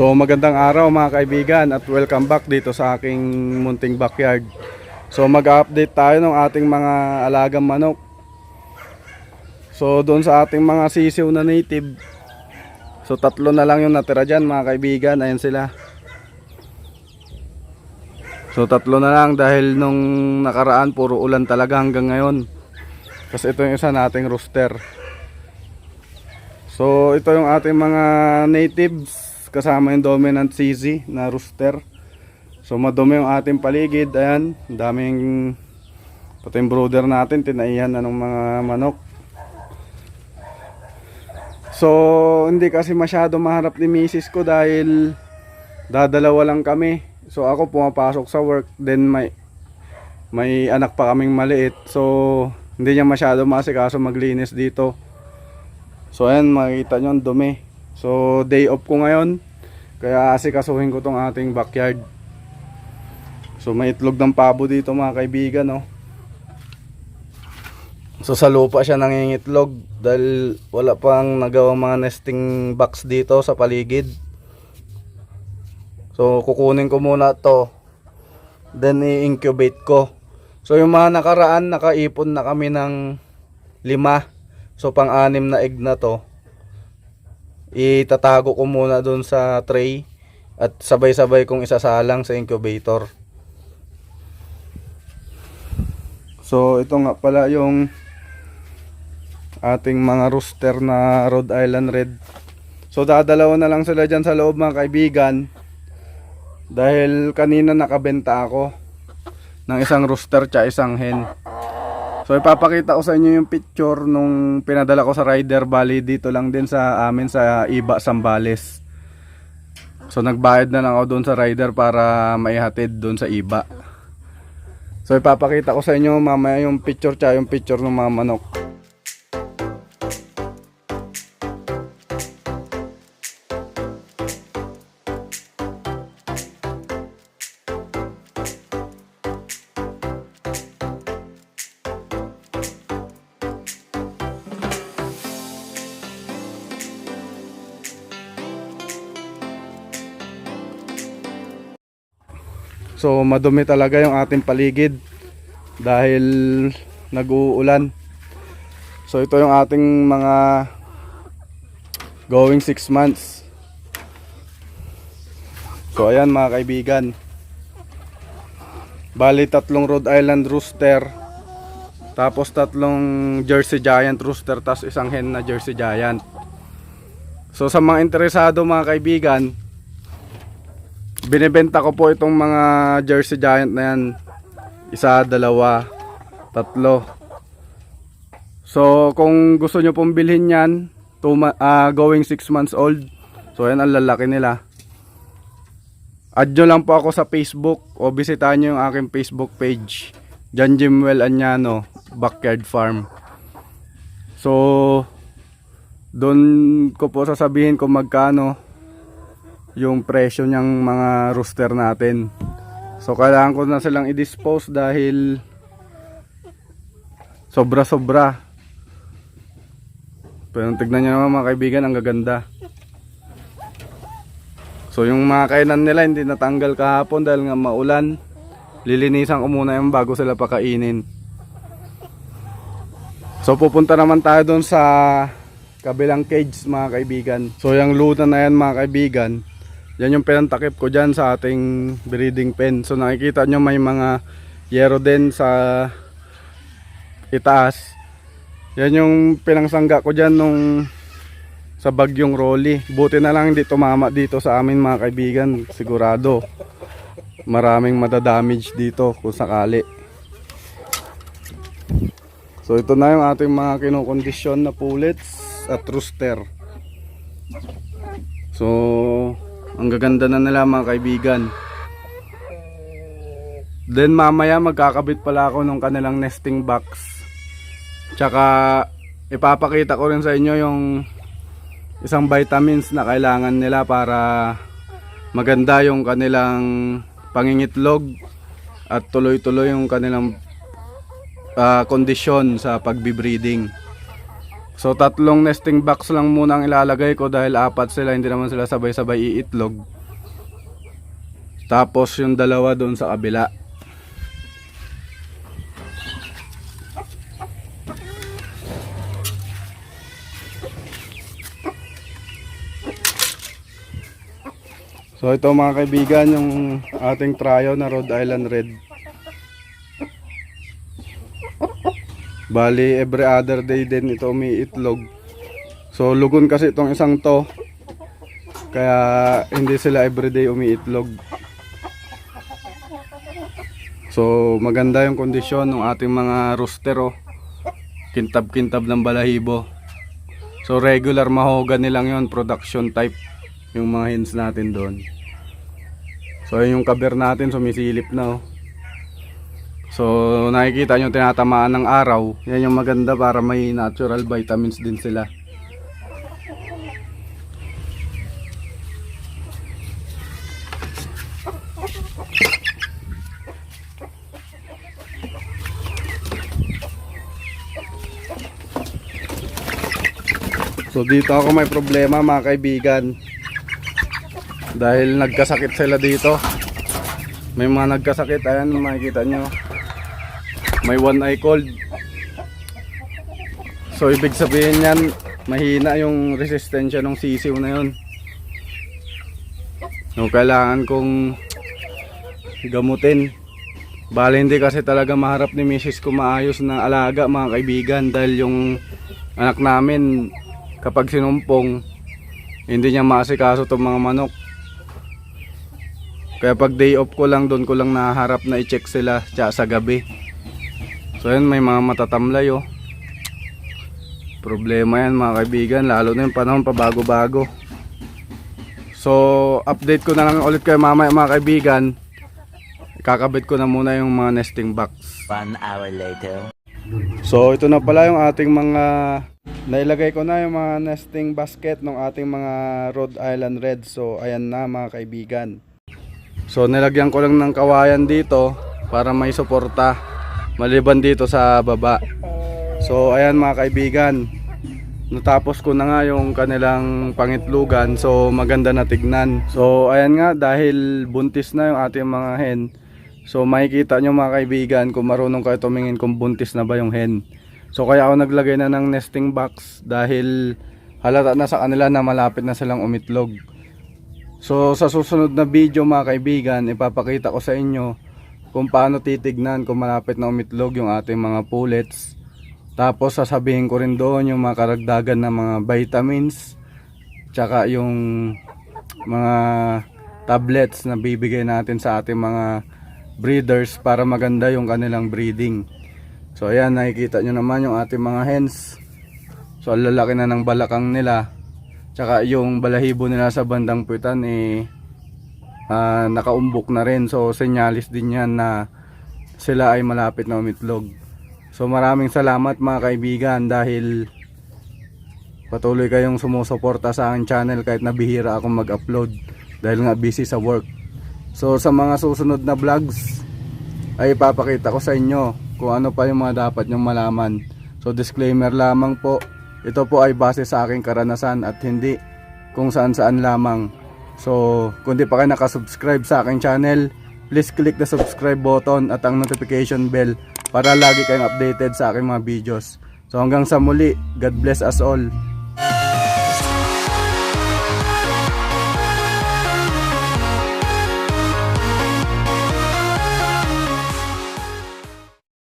So magandang araw mga kaibigan at welcome back dito sa aking munting backyard. So mag-update tayo ng ating mga alagang manok. So doon sa ating mga sisiw na native. So tatlo na lang yung natira dyan mga kaibigan. Ayan sila. So tatlo na lang dahil nung nakaraan puro ulan talaga hanggang ngayon. Kasi ito yung isa nating rooster. So ito yung ating mga natives kasama yung dominant CZ na rooster. So madumi yung ating paligid. Ayan, daming pati yung brother natin tinaihan na ng mga manok. So hindi kasi masyado maharap ni misis ko dahil dadalawa lang kami. So ako pumapasok sa work then may may anak pa kaming maliit. So hindi niya masyado masikaso maglinis dito. So ayan makikita nyo ang dumi. So day off ko ngayon. Kaya asikasuhin ko tong ating backyard. So may itlog ng pabo dito mga kaibigan no. So sa lupa siya nangingitlog dahil wala pang nagawang mga nesting box dito sa paligid. So kukunin ko muna to. Then i-incubate ko. So yung mga nakaraan nakaipon na kami ng lima. So pang-anim na egg na to. Itatago ko muna doon sa tray at sabay-sabay kong isasalang sa incubator. So ito nga pala yung ating mga rooster na Rhode Island Red. So dadalawa na lang sila dyan sa loob mga kaibigan. Dahil kanina nakabenta ako ng isang rooster tsaka isang hen. So ipapakita ko sa inyo yung picture nung pinadala ko sa Rider Valley dito lang din sa amin sa Iba Sambales. So nagbayad na lang ako doon sa Rider para maihatid doon sa Iba. So ipapakita ko sa inyo mamaya yung picture tsaka yung picture ng mga manok. So madumi talaga yung ating paligid dahil nag-uulan. So ito yung ating mga going 6 months. So ayan mga kaibigan. Bali tatlong Rhode Island Rooster. Tapos tatlong Jersey Giant Rooster. Tapos isang hen na Jersey Giant. So sa mga interesado mga kaibigan, binibenta ko po itong mga Jersey Giant na yan. Isa, dalawa, tatlo. So kung gusto nyo pong bilhin yan, two, ah, going 6 months old. So yan ang lalaki nila. Add nyo lang po ako sa Facebook o bisitahin nyo yung aking Facebook page. John Jimwell Anyano, Backyard Farm. So, doon ko po sasabihin kung magkano yung presyo niyang mga rooster natin. So, kailangan ko na silang i-dispose dahil sobra-sobra. Pero tignan nyo naman mga kaibigan, ang gaganda. So yung mga kainan nila hindi natanggal kahapon dahil nga maulan. Lilinisan ko muna yung bago sila pakainin. So pupunta naman tayo doon sa kabilang cage mga kaibigan. So yung luta na yan mga kaibigan. Yan yung pinantakip ko dyan sa ating breeding pen. So nakikita nyo may mga yero din sa itaas. Yan yung pinangsangga ko dyan nung sa bagyong Rolly. Buti na lang hindi tumama dito sa amin mga kaibigan. Sigurado. Maraming madadamage dito kung sakali. So ito na yung ating mga kinokondisyon na pullets at rooster. So ang gaganda na nila mga kaibigan. Then mamaya magkakabit pala ako ng kanilang nesting box. Tsaka ipapakita ko rin sa inyo yung isang vitamins na kailangan nila para maganda yung kanilang pangingitlog at tuloy-tuloy yung kanilang ah, kondisyon sa pagbibreeding. So tatlong nesting box lang muna ang ilalagay ko dahil apat sila, hindi naman sila sabay-sabay iitlog. Tapos yung dalawa doon sa kabila. So ito mga kaibigan yung ating tryo na Rhode Island Red. Bali every other day din ito umiitlog. So lugon kasi itong isang to. Kaya hindi sila everyday umiitlog. So maganda yung kondisyon ng ating mga rooster. Kintab-kintab ng balahibo. So regular mahogany lang yon production type yung mga hens natin doon. So yun yung kaber natin sumisilip na oh. So nakikita nyo tinatamaan ng araw. Yan yung maganda para may natural vitamins din sila. So dito ako may problema mga kaibigan. Dahil nagkasakit sila dito. May mga nagkasakit, ayan makikita nyo. May one eye cold. So ibig sabihin yan, mahina yung resistensya ng sisiw na yun. So kailangan kong gamutin. Bale hindi kasi talaga maharap ni Mrs. ko maayos na alaga mga kaibigan dahil yung anak namin kapag sinumpong hindi niya maasikaso itong mga manok. Kaya pag day off ko lang doon ko lang naharap na i-check sila sa gabi. So yun may mga matatamlay oh. Problema yan mga kaibigan lalo na yung panahon pa bago-bago. So update ko na lang ulit kayo mamaya mga kaibigan. Kakabit ko na muna yung mga nesting box. One hour later. So ito na pala yung ating mga nailagay ko na yung mga nesting basket ng ating mga Rhode Island Red. So ayan na mga kaibigan. So nilagyan ko lang ng kawayan dito para may suporta maliban dito sa baba. So ayan mga kaibigan. Natapos ko na nga yung kanilang pangitlugan so maganda na tignan. So ayan nga dahil buntis na yung ating mga hen. So makikita nyo mga kaibigan kung marunong kayo tumingin kung buntis na ba yung hen. So kaya ako naglagay na ng nesting box dahil halata na sa kanila na malapit na silang umitlog. So sa susunod na video mga kaibigan, ipapakita ko sa inyo kung paano titignan kung malapit na umitlog yung ating mga pullets. Tapos sasabihin ko rin doon yung mga karagdagan ng mga vitamins, tsaka yung mga tablets na bibigay natin sa ating mga breeders para maganda yung kanilang breeding. So ayan nakikita nyo naman yung ating mga hens. So lalaki na ng balakang nila. Tsaka yung balahibo nila sa bandang puwitan eh ah, nakaumbok na rin. So senyalis din yan na sila ay malapit na umitlog. So maraming salamat mga kaibigan dahil patuloy kayong sumusuporta sa aking channel kahit nabihira akong mag-upload dahil nga busy sa work. So sa mga susunod na vlogs ay ipapakita ko sa inyo kung ano pa yung mga dapat nyong malaman. So disclaimer lamang po, ito po ay base sa aking karanasan at hindi kung saan saan lamang. So kung di pa kayo nakasubscribe sa aking channel, please click the subscribe button at ang notification bell para lagi kayong updated sa aking mga videos. So hanggang sa muli, God bless us all.